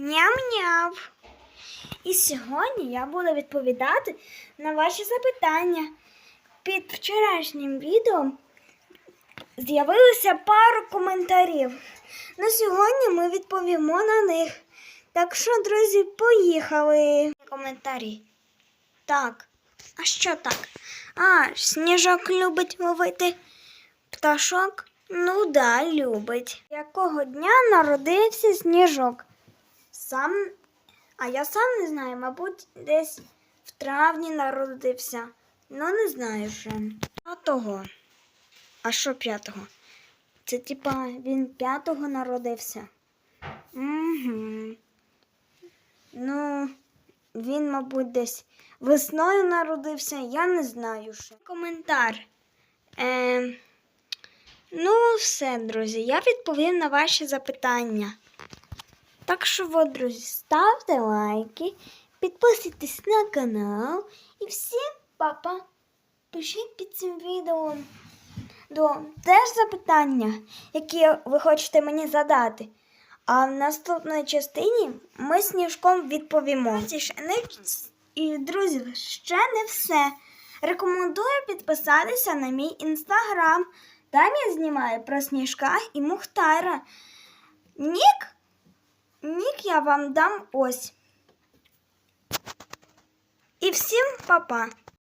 Ням-ням. І сьогодні я буду відповідати на ваші запитання. Під вчорашнім відео з'явилося пару коментарів. На сьогодні ми відповімо на них. Так що, друзі, поїхали. Коментарі. Так. А що так? А, сніжок любить ловити пташок? Ну да, любить. Якого дня народився сніжок? Сам. А я сам не знаю, мабуть, десь в травні народився. Ну, не знаю ще. П'ятого. А що п'ятого? Це типа він п'ятого народився. Угу. Ну, він, мабуть, десь весною народився, я не знаю ще. Коментар. Е, ну, все, друзі, я відповім на ваші запитання. Так що, от, друзі, ставте лайки, підписуйтесь на канал і всім папа. Пишіть під цим відео до теж запитання, які ви хочете мені задати. А в наступній частині ми сніжком відповімо. І, друзі, ще не все. Рекомендую підписатися на мій інстаграм. Там я знімаю про сніжка і Мухтара. Нік Нік я вам дам ось. І всім па-па!